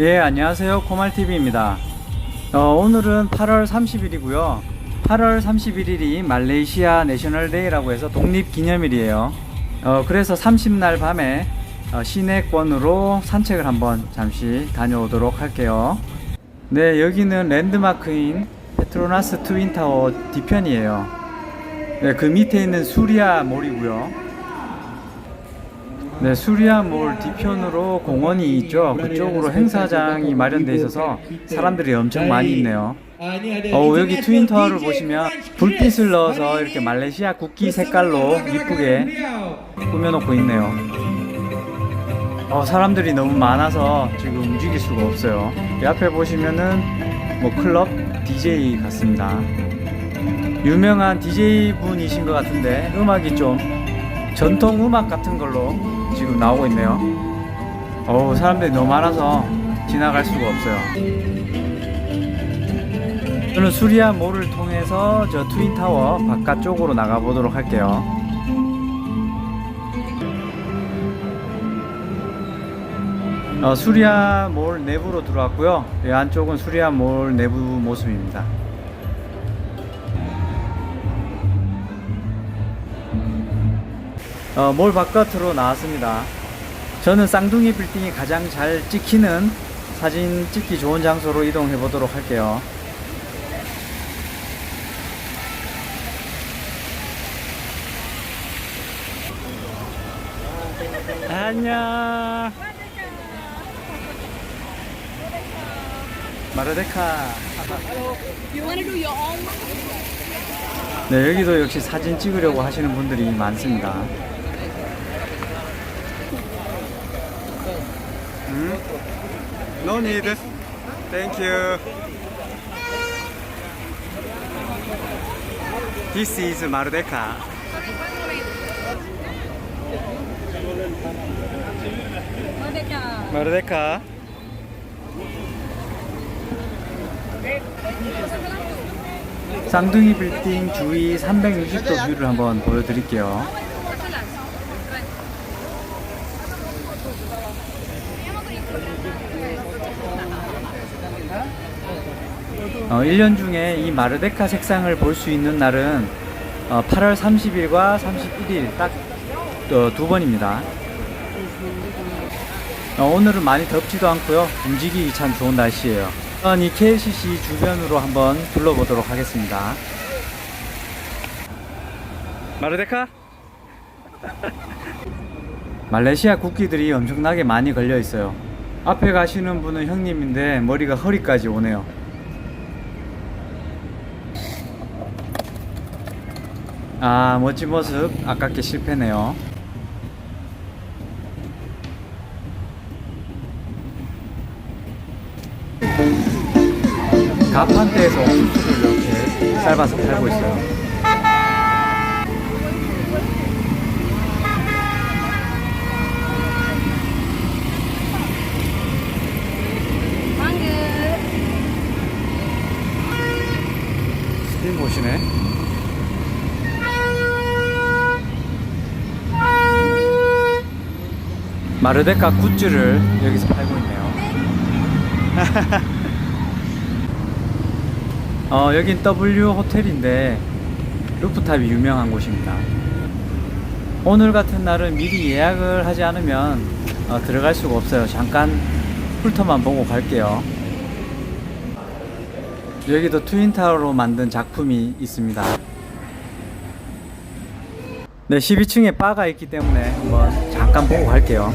예, 안녕하세요. 코말TV입니다. 어, 오늘은 8월 30일이고요. 8월 31일이 말레이시아 내셔널데이라고 해서 독립기념일이에요. 어, 그래서 30날 밤에 어, 시내권으로 산책을 한번 잠시 다녀오도록 할게요. 네, 여기는 랜드마크인 페트로나스 트윈타워 뒤편이에요. 네, 그 밑에 있는 수리아 몰이고요. 네, 수리아몰 뒤편으로 공원이 있죠. 그쪽으로 행사장이 마련돼 있어서 사람들이 엄청 많이 있네요. 어, 여기 트윈 타워를 보시면 불빛을 넣어서 이렇게 말레이시아 국기 색깔로 이쁘게 꾸며놓고 있네요. 어, 사람들이 너무 많아서 지금 움직일 수가 없어요. 이 앞에 보시면은 뭐 클럽 DJ 같습니다. 유명한 DJ 분이신 것 같은데 음악이 좀 전통 음악 같은 걸로 지금 나오고 있네요. 어우, 사람들이 너무 많아서 지나갈 수가 없어요. 저는 수리아 몰을 통해서 저 트윈타워 바깥쪽으로 나가보도록 할게요. 어, 수리아 몰 내부로 들어왔고요. 이 안쪽은 수리아 몰 내부 모습입니다. 어, 몰 바깥으로 나왔습니다. 저는 쌍둥이 빌딩이 가장 잘 찍히는 사진 찍기 좋은 장소로 이동해 보도록 할게요. 안녕. 마르데카. 네, 여기도 역시 사진 찍으려고 하시는 분들이 많습니다. No need. Thank you. This is Mardeka. Mardeka. 쌍둥이 빌딩 주위 360도 뷰를 한번 보여드릴게요. 어, 1년 중에 이 마르데카 색상을 볼 수 있는 날은 어, 8월 30일과 31일 딱두 번입니다. 어, 오늘은 많이 덥지도 않고요. 움직이기 참 좋은 날씨예요. 우선 이 KLCC 주변으로 한번 둘러보도록 하겠습니다. 마르데카? 말레이시아 국기들이 엄청나게 많이 걸려 있어요. 앞에 가시는 분은 형님인데 머리가 허리까지 오네요. 아, 멋진 모습 아깝게 실패네요. 가판대에서 옥수수를 이렇게 삶아서 팔고 있어요. 스팀봇이네. 마르데카 굿즈를 여기서 팔고 있네요. 어, 여긴 W 호텔인데 루프탑이 유명한 곳입니다. 오늘 같은 날은 미리 예약을 하지 않으면 어, 들어갈 수가 없어요. 잠깐 훑어만 보고 갈게요. 여기도 트윈타워로 만든 작품이 있습니다. 네, 12층에 바가 있기 때문에 한번 잠깐 보고 갈게요.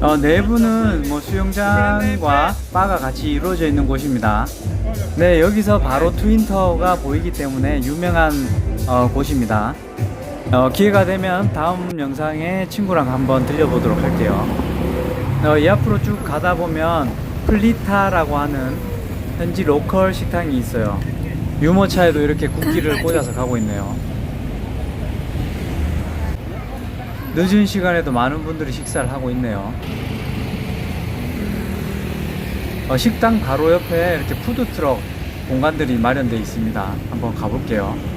어, 내부는 뭐 수영장과 바가 같이 이루어져 있는 곳입니다. 네, 여기서 바로 트윈타워가 보이기 때문에 유명한 어, 곳입니다. 어, 기회가 되면 다음 영상에 친구랑 한번 들려보도록 할게요. 어, 이 앞으로 쭉 가다 보면 플리타라고 하는 현지 로컬 식당이 있어요. 유모차에도 이렇게 국기를 꽂아서 가고 있네요. 늦은 시간에도 많은 분들이 식사를 하고 있네요. 어, 식당 바로 옆에 이렇게 푸드트럭 공간들이 마련되어 있습니다. 한번 가볼게요.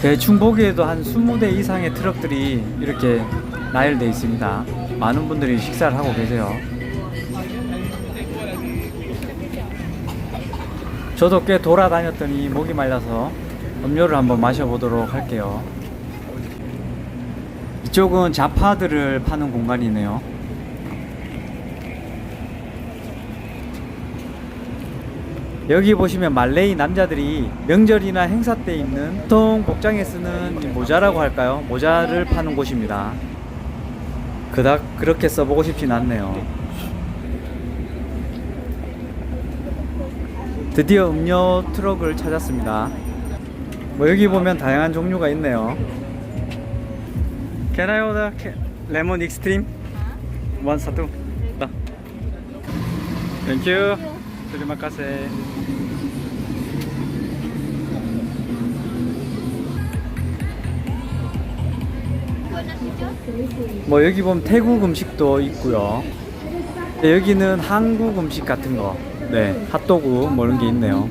대충 보기에도 한 20대 이상의 트럭들이 이렇게 나열되어 있습니다. 많은 분들이 식사를 하고 계세요. 저도 꽤 돌아다녔더니 목이 말라서 음료를 한번 마셔보도록 할게요. 이쪽은 자파들을 파는 공간이네요. 여기 보시면 말레이 남자들이 명절이나 행사 때 입는 보통 복장에 쓰는 이 모자라고 할까요? 모자를 파는 곳입니다. 그닥 그렇게 써보고 싶진 않네요. 드디어 음료 트럭을 찾았습니다. 뭐 여기 보면 다양한 종류가 있네요. Can I order lemon extreme? One satu. 아. Thank you. Terima kasih. 뭐 여기 보면 태국 음식도 있고요. 네, 여기는 한국 음식 같은 거, 네 핫도그 뭐 이런 게 있네요.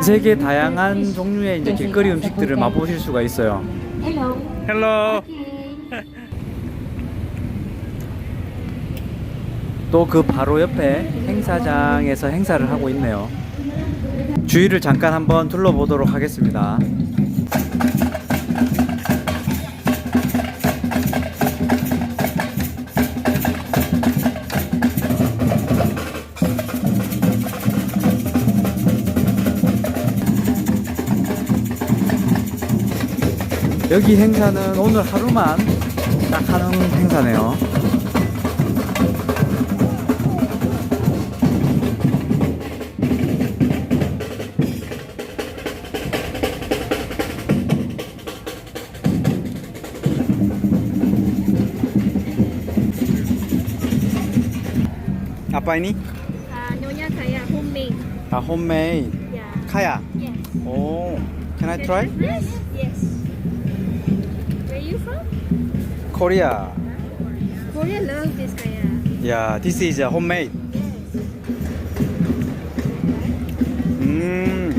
세계 다양한 종류의 이제 길거리 음식들을 맛보실 수가 있어요. 헬로. 또 그 바로 옆에 행사장에서 행사를 하고 있네요. 주위를 잠깐 한번 둘러보도록 하겠습니다. 여기 행사는 오늘 하루만 딱 하는 행사네요. Apa ini? Uh, nyonya kaya homemade. Ah, homemade. Yeah. Kaya. Yes. Oh, can I try? Yes. Yes. Where you from? Korea. Korea love this kaya. Yeah, this is a homemade. Yes. 음,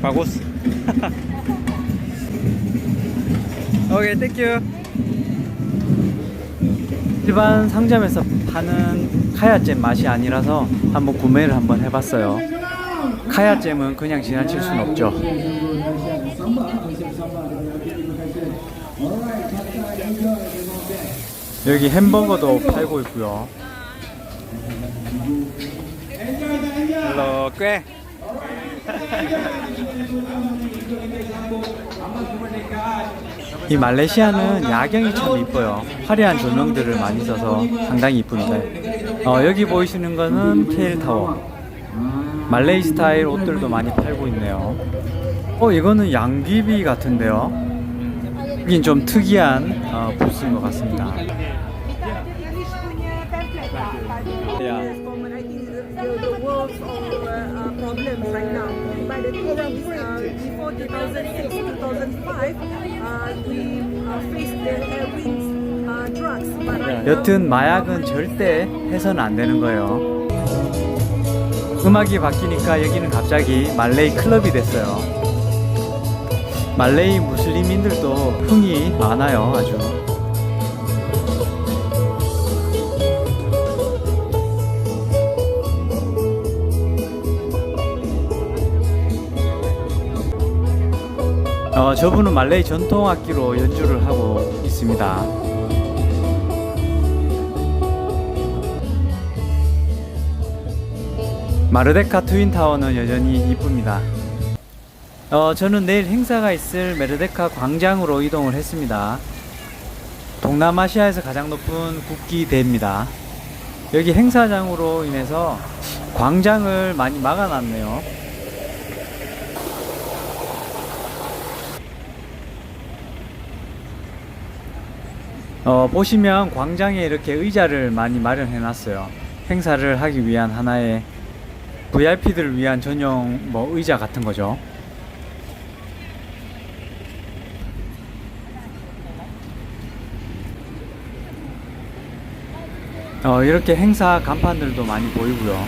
bagus. 오케이, 땡큐. 일반 상점에서 파는 카야잼 맛이 아니라서 한번 구매를 한번 해봤어요. 카야잼은 그냥 지나칠 순 없죠. 여기 햄버거도 팔고 있고요. 헬로, 꽤. 이 말레이시아는 야경이 참 이뻐요. 화려한 조명들을 많이 써서 상당히 이쁜데 어, 여기 보이시는 거는 케일 타워. 말레이 스타일 옷들도 많이 팔고 있네요. 어 이거는 양귀비 같은데요. 여긴 좀 특이한 어, 부스인 것 같습니다. Yeah. common. I think the, the, the world's all, uh, problems right now. But the thing is, uh, before 2006, 2005, uh, we uh, faced the heroin uh, drugs. But right now, 여튼 마약은 절대 해서는 안 되는 거예요. 음악이 바뀌니까 여기는 갑자기 말레이 클럽이 됐어요. 말레이 무슬림인들도 흥이 많아요, 아주. 어, 저분은 말레이 전통 악기로 연주를 하고 있습니다. 마르데카 트윈타워는 여전히 이쁩니다. 어, 저는 내일 행사가 있을 메르데카 광장으로 이동을 했습니다. 동남아시아에서 가장 높은 국기대입니다. 여기 행사장으로 인해서 광장을 많이 막아놨네요. 어, 보시면 광장에 이렇게 의자를 많이 마련해 놨어요. 행사를 하기 위한 하나의 VIP들을 위한 전용 뭐 의자 같은 거죠. 어, 이렇게 행사 간판들도 많이 보이고요.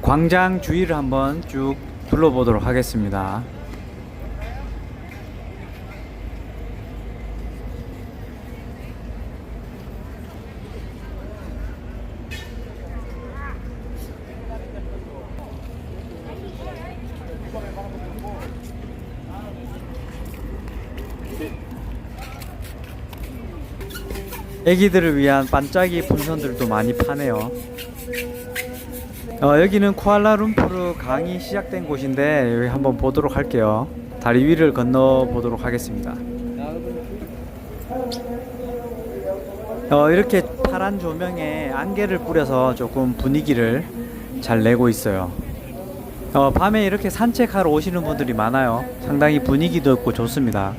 광장 주위를 한번 쭉 둘러보도록 하겠습니다. 애기들을 위한 반짝이 풍선들도 많이 파네요. 어, 여기는 쿠알라룸푸르 강이 시작된 곳인데 여기 한번 보도록 할게요. 다리 위를 건너 보도록 하겠습니다. 어, 이렇게 파란 조명에 안개를 뿌려서 조금 분위기를 잘 내고 있어요. 어, 밤에 이렇게 산책하러 오시는 분들이 많아요. 상당히 분위기도 있고 좋습니다.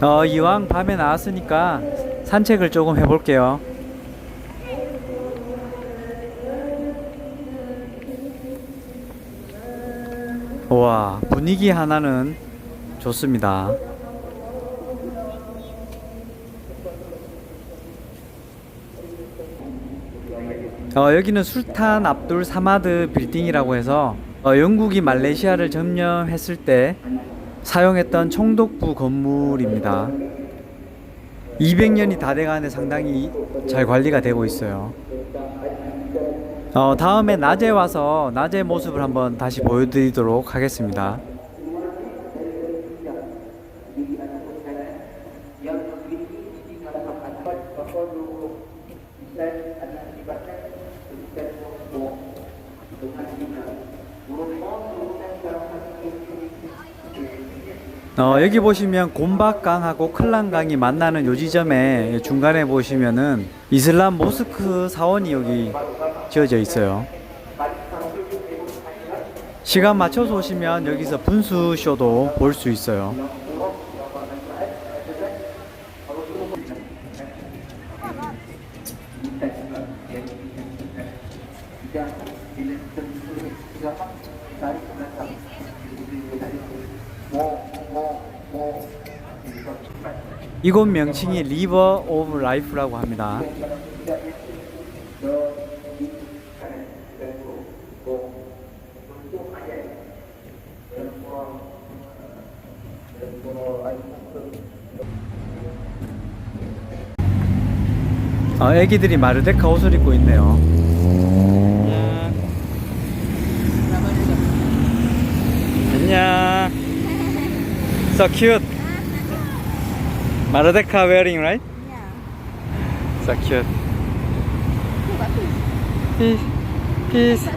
어, 이왕 밤에 나왔으니까 산책을 조금 해볼게요. 와, 분위기 하나는 좋습니다. 어, 여기는 술탄 압둘 사마드 빌딩이라고 해서 어, 영국이 말레이시아를 점령했을 때 사용했던 총독부 건물입니다. 200년이 다 돼가는데 상당히 잘 관리가 되고 있어요. 어, 다음에 낮에 와서 낮의 모습을 한번 다시 보여드리도록 하겠습니다. 어, 여기 보시면 곰박강하고 클란강이 만나는 요 지점에 중간에 보시면은 이슬람 모스크 사원이 여기 지어져 있어요. 시간 맞춰서 오시면 여기서 분수쇼도 볼 수 있어요. 이곳 명칭이 리버 오브 라이프라고 합니다. 어, 애기들이 마르데카 옷을 입고 있네요. 안녕. So cute. Maradeka wearing, right? Yeah. So cute. Peace. Peace.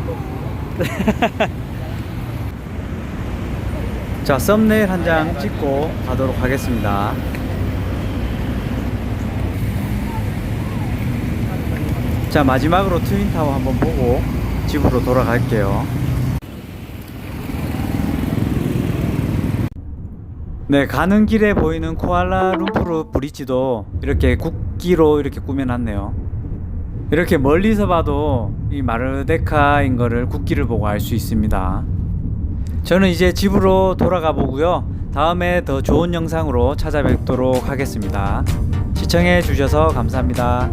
자, 썸네일 한 장 찍고 가도록 하겠습니다. 자, 마지막으로 트윈타워 한번 보고 집으로 돌아갈게요. 네, 가는 길에 보이는 쿠알라룸푸르 브릿지도 이렇게 국기로 이렇게 꾸며놨네요. 이렇게 멀리서 봐도 이 마르데카인 거를 국기를 보고 알 수 있습니다. 저는 이제 집으로 돌아가 보고요. 다음에 더 좋은 영상으로 찾아뵙도록 하겠습니다. 시청해 주셔서 감사합니다.